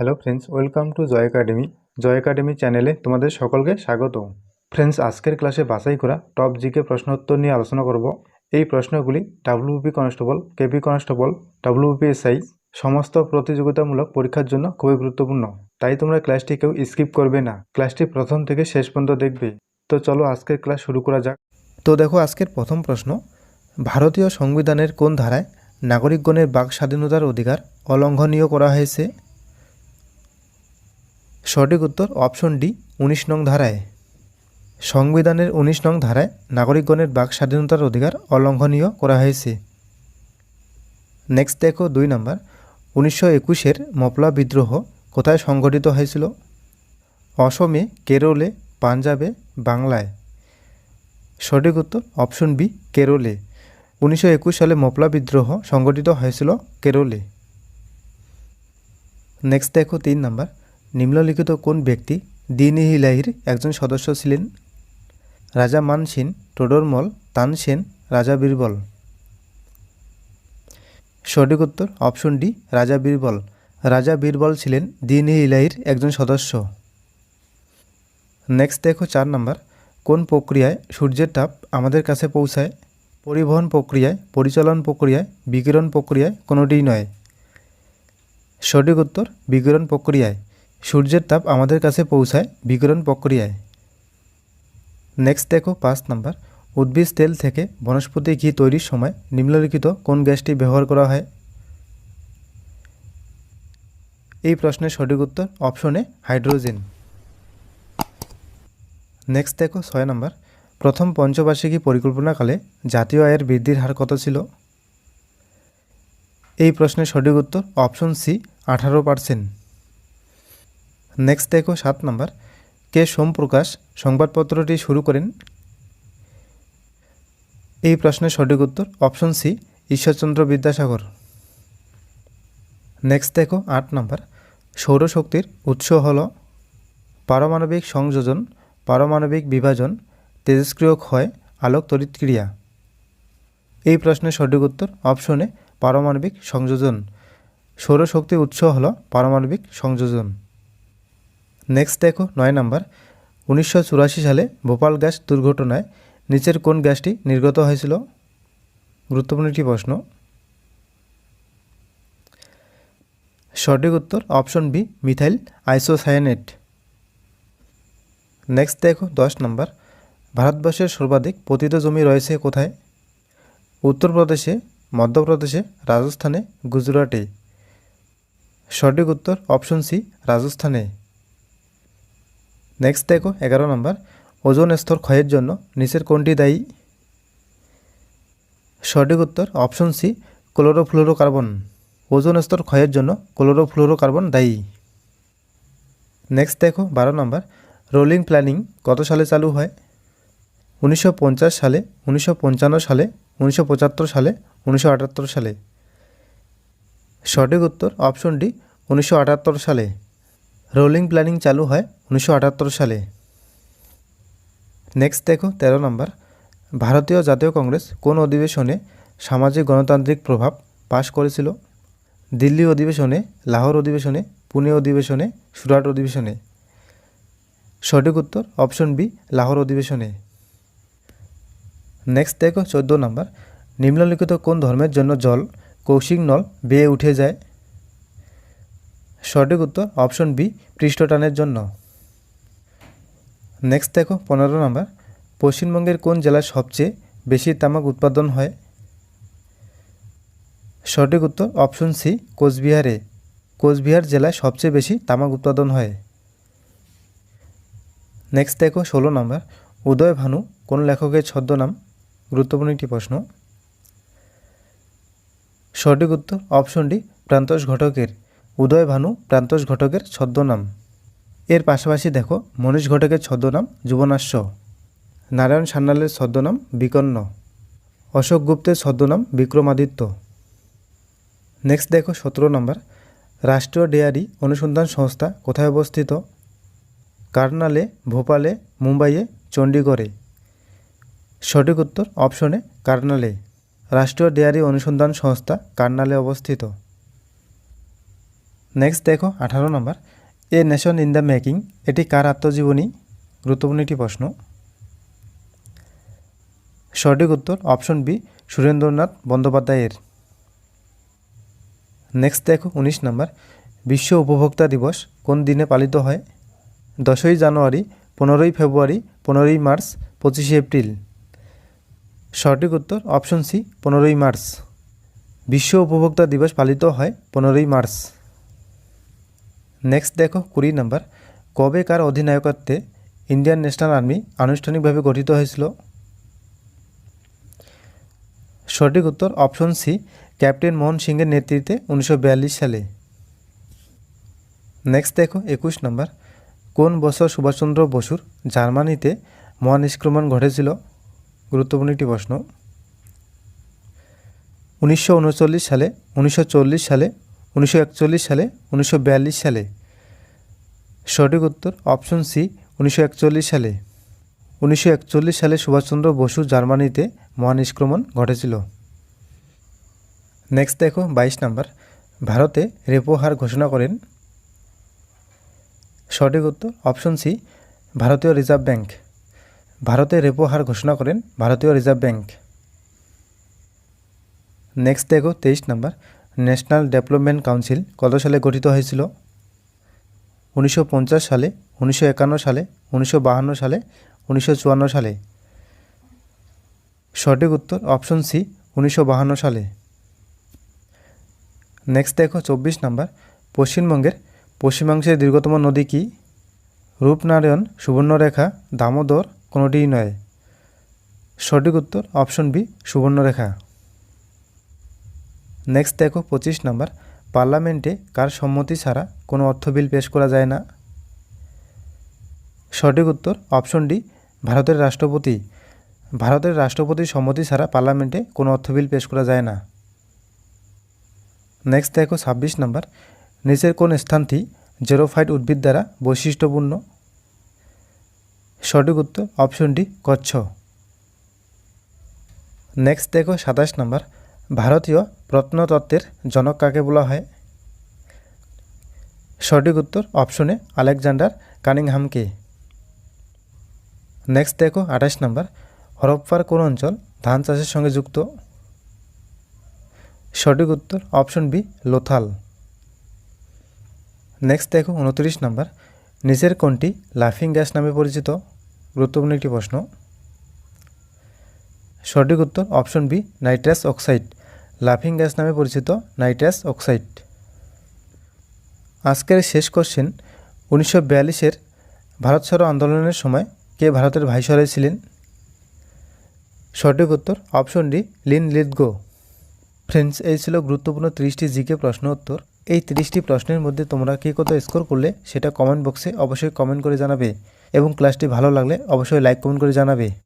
Hello friends welcome to Joy academy Joy academy চ্যানেলে তোমাদের সকলকে স্বাগত ফ্রেন্ডস আজকের ক্লাসে বাছাই করা টপ জিকে প্রশ্ন উত্তর নিয়ে আলোচনা করব। এই প্রশ্নগুলি WP constable KP constable WP SI সমস্ত প্রতিযোগিতামূলক পরীক্ষার জন্য খুবই গুরুত্বপূর্ণ। তাই তোমরা ক্লাসটি কেউ স্কিপ করবে না। ক্লাসটি প্রথম থেকে শেষ পর্যন্ত দেখবে। তো চলো আজকের ক্লাস শুরু করা যাক। তো দেখো আজকের প্রথম প্রশ্ন, ভারতীয় সংবিধানের কোন ধারায় নাগরিকগণের বাক স্বাধীনতার অধিকার অলঙ্ঘনীয় করা হয়েছে? সঠিক উত্তর অপশন ডি, উনিশ নং ধারায়। সংবিধানের উনিশ নং ধারায় নাগরিকগণের বাক স্বাধীনতার অধিকার অলঙ্ঘনীয় করা হয়েছে। নেক্সট দেখো দুই নম্বর, উনিশশো একুশের মপলা বিদ্রোহ কোথায় সংঘটিত হয়েছিল? অসমে, কেরলে, পাঞ্জাবে, বাংলায়। সঠিক উত্তর অপশন বি, কেরলে। উনিশশো একুশ সালে মপলা বিদ্রোহ সংঘটিত হয়েছিল কেরলে। নেক্সট দেখো তিন নাম্বার নিম্নলিখিত কোন ব্যক্তি দিন হিলাহির একজন সদস্য ছিলেন? রাজা মানসিন টোডরমল তানসেন রাজা বীরবল। সঠিক উত্তর, অপশন ডি, রাজা বীরবল। রাজা বীরবল ছিলেন দিন ইলাহির একজন সদস্য। নেক্সট দেখো চার নাম্বার। কোন প্রক্রিয়ায় সূর্যের তাপ আমাদের কাছে পৌঁছায়? পরিবহন প্রক্রিয়ায়, পরিচালন প্রক্রিয়ায়, বিকিরণ প্রক্রিয়ায় কোনোটিই নয়। সঠিক উত্তর, বিকিরণ প্রক্রিয়ায়। সূর্যের তাপ আমাদের কাছে পৌঁছায় বিকিরণ প্রক্রিয়ায়। নেক্সট দেখো পাঁচ নাম্বার। উদ্ভিদ তেল থেকে বনস্পতি ঘি তৈরির সময় নিম্নলিখিত কোন গ্যাসটি ব্যবহার করা হয়? এই প্রশ্নের সঠিক উত্তর অপশনে হাইড্রোজেন। নেক্সট দেখো ছয় নম্বর। প্রথম পঞ্চবার্ষিকী পরিকল্পনাকালে জাতীয় আয়ের বৃদ্ধির হার কত ছিল? এই প্রশ্নের সঠিক উত্তর অপশন সি আঠারো পার্সেন্ট। নেক্সট দেখো সাত নম্বর, কে সোমপ্রকাশ সংবাদপত্রটি শুরু করেন? এই প্রশ্নের সঠিক উত্তর option C, Ishwarchandra Vidyasagar. Next দেখো আট নম্বর, সৌরশক্তির উৎস হল পারমাণবিক সংযোজন, পারমাণবিক বিভাজন তেজস্ক্রিয় ক্ষয় আলোক তড়িৎক্রিয়া এই প্রশ্নের সঠিক উত্তর অপশনে পারমাণবিক সংযোজন। সৌরশক্তির উৎস হল পারমাণবিক সংযোজন। নেক্সট দেখো, নয় নাম্বার। উনিশশো চুরাশি সালে ভোপাল গ্যাস দুর্ঘটনায় নিচের কোন গ্যাসটি নির্গত হয়েছিল? গুরুত্বপূর্ণ একটি প্রশ্ন। সঠিক উত্তর option B, methyl isocyanate next দেখো, দশ নম্বর। ভারতবর্ষের সর্বাধিক পতিত জমি রয়েছে কোথায়? উত্তরপ্রদেশে, মধ্যপ্রদেশে, রাজস্থানে, গুজরাটে। সঠিক উত্তর অপশন সি, রাজস্থানে। নেক্সট দেখো, এগারো নম্বর ওজন স্তর ক্ষয়ের জন্য নিচের কোনটি দায়ী? সঠিক উত্তর অপশন সি ক্লোরোফ্লোরোকার্বন ওজন স্তর ক্ষয়ের জন্য ক্লোরোফ্লোরোকার্বন দায়ী। নেক্সট দেখো, বারো নম্বর রোলিং প্ল্যানিং কত সালে চালু হয়? উনিশশো পঞ্চাশ সালে, উনিশশো পঞ্চান্ন সালে, উনিশশো পঁচাত্তর সালে, উনিশশো আটাত্তর সালে। সঠিক উত্তর অপশন ডি উনিশশো আটাত্তর সালে। রোলিং প্ল্যানিং চালু হয় উনিশশো আটাত্তর সালে। নেক্সট দেখো, তেরো নম্বর ভারতীয় জাতীয় কংগ্রেস কোন অধিবেশনে সামাজিক গণতান্ত্রিক প্রভাব পাশ করেছিল? দিল্লি অধিবেশনে, লাহোর অধিবেশনে, পুনে অধিবেশনে, সুরাট অধিবেশনে? সঠিক উত্তর অপশন বি লাহোর অধিবেশনে। নেক্সট দেখো, চোদ্দ নম্বর নিম্নলিখিত কোন ধর্মের জন্য জল কৌশিক নল বেয়ে উঠে যায়? সঠিক উত্তর অপশন বি, পৃষ্ঠটানের জন্য। নেক্সট দেখো, পনেরো নম্বর। পশ্চিমবঙ্গের কোন জেলায় সবচেয়ে বেশি তামাক উৎপাদন হয়? সঠিক উত্তর অপশন সি, কোচবিহারে। কোচবিহার জেলায় সবচেয়ে বেশি তামাক উৎপাদন হয়। নেক্সট দেখো, ষোলো নম্বর। উদয় ভানু, কোন লেখকের ছদ্মনাম? গুরুত্বপূর্ণ একটি প্রশ্ন। সঠিক উত্তর অপশন ডি, প্রান্তোষ ঘটকের। উদয় ভানু প্রান্তোষ ঘটকের ছদ্মনাম। এর পাশাপাশি দেখো, মনীষ ঘটকের ছদ্মনাম যুবনাশ্য। নারায়ণ সান্যালের ছদ্মনাম বিকন্ন অশোক গুপ্তের ছদ্মনাম বিক্রমাদিত্য। নেক্সট দেখো, সতেরো নম্বর। রাষ্ট্রীয় ডেয়ারি অনুসন্ধান সংস্থা কোথায় অবস্থিত? কার্নালে, ভোপালে, মুম্বাইয়ে, চণ্ডীগড়ে। সঠিক উত্তর অপশনে কার্নালে। রাষ্ট্রীয় ডেয়ারি অনুসন্ধান সংস্থা কার্নালে অবস্থিত। নেক্সট দেখো, আঠারো নম্বর। A nation in the making এটি কার আত্মজীবনী? গুরুত্বপূর্ণ একটি প্রশ্ন। সঠিক উত্তর অপশন বি সুরেন্দ্রনাথ বন্দ্যোপাধ্যায়ের। নেক্সট দেখো, উনিশ নম্বর। বিশ্ব উপভোক্তা দিবস কোন দিনে পালিত হয়? দশই জানুয়ারি, পনেরোই ফেব্রুয়ারি, পনেরোই মার্চ, পঁচিশে এপ্রিল। সঠিক উত্তর অপশন সি পনেরোই মার্চ। বিশ্ব উপভোক্তা দিবস পালিত হয় পনেরোই মার্চ। নেক্সট দেখো, কুড়ি নম্বর কবে কার অধিনায়কত্বে ইন্ডিয়ান ন্যাশনাল আর্মি আনুষ্ঠানিকভাবে গঠিত হয়েছিল? সঠিক উত্তর অপশন সি ক্যাপ্টেন মোহন সিংয়ের নেতৃত্বে উনিশশো বিয়াল্লিশ সালে। নেক্সট দেখো, একুশ নম্বর কোন বছর সুভাষচন্দ্র বসুর জার্মানিতে মহানিষ্ক্রমণ ঘটেছিল? গুরুত্বপূর্ণ একটি প্রশ্ন। উনিশশো উনচল্লিশ সালে, উনিশশো চল্লিশ সালে উনিশশো একচল্লিশ সালে, উনিশশো বিয়াল্লিশ সালে। সঠিক উত্তর অপশন সি, উনিশশো একচল্লিশ সালে। উনিশশো একচল্লিশ সালে সুভাষচন্দ্র বসু জার্মানিতে মহানিষ্ক্রমণ ঘটেছিল। নেক্সট দেখো বাইশ নাম্বার। ভারতে রেপো হার ঘোষণা করেন। সঠিক উত্তর অপশন সি, ভারতীয় রিজার্ভ ব্যাংক। ভারতে রেপো হার ঘোষণা করেন ভারতীয় রিজার্ভ ব্যাংক। নেক্সট দেখো তেইশ নাম্বার। ন্যাশনাল ডেভেলপমেন্ট কাউন্সিল কত সালে গঠিত হয়েছিল? উনিশশো পঞ্চাশ সালে, উনিশশো একান্ন সালে, উনিশশো সালে, উনিশশো চুয়ান্ন সালে? সঠিক উত্তর অপশন সি, উনিশশো সালে। নেক্সট দেখো চব্বিশ নাম্বার। পশ্চিমবঙ্গের পশ্চিমাংশের দীর্ঘতম নদী কি? রূপনারায়ণ সুবর্ণরেখা, দামোদর কোনোটিই নয়। সঠিক উত্তর অপশন বি, সুবর্ণরেখা। নেক্সট দেখো, পঁচিশ নম্বর। পার্লামেন্টে কার সম্মতি ছাড়া কোনো অর্থ বিল পেশ করা যায় না? সঠিক উত্তর, অপশন ডি, ভারতের রাষ্ট্রপতি। ভারতের রাষ্ট্রপতির সম্মতি ছাড়া পার্লামেন্টে কোনো অর্থ বিল পেশ করা যায় না। নেক্সট দেখো, ছাব্বিশ নাম্বার। নিচের কোন স্থানটি জেরোফাইট উদ্ভিদ দ্বারা বৈশিষ্ট্যপূর্ণ? সঠিক উত্তর, অপশন ডি, কচ্ছ। নেক্সট দেখো, সাতাশ নাম্বার। ভারতীয় প্রত্নতত্ত্বের জনক কাকে বলা হয়? সঠিক উত্তর অপশনে আলেকজান্ডার কানিংহামকে। নেক্সট দেখো আঠাশ নাম্বার, হরপ্পার কোন অঞ্চল ধান চাষের সঙ্গে যুক্ত? সঠিক উত্তর অপশন বি লোথাল। নেক্সট দেখো উনত্রিশ নাম্বার, নিচের কোনটি লাফিং গ্যাস নামে পরিচিত? গুরুত্বপূর্ণ একটি প্রশ্ন। সঠিক উত্তর অপশন বি নাইট্রাস অক্সাইড। লাফিং গ্যাস নামে পরিচিত নাইট্রাস অক্সাইড। আজকের শেষ কোশ্চেন, উনিশশো বিয়াল্লিশের ভারত ছাড়ো আন্দোলনের সময় কে ভারতের ভাইসরয় ছিলেন? সঠিক উত্তর option D Linlithgow. Friends এই ছিল গুরুত্বপূর্ণ তিরিশটি জিকে প্রশ্ন উত্তর। এই তিরিশটি প্রশ্নের মধ্যে তোমরা কে কত স্কোর করলে সেটা কমেন্ট বক্সে অবশ্যই কমেন্ট করে জানাবে। এবং ক্লাসটি ভালো লাগলে অবশ্যই লাইক কমেন্ট করে জানাবে।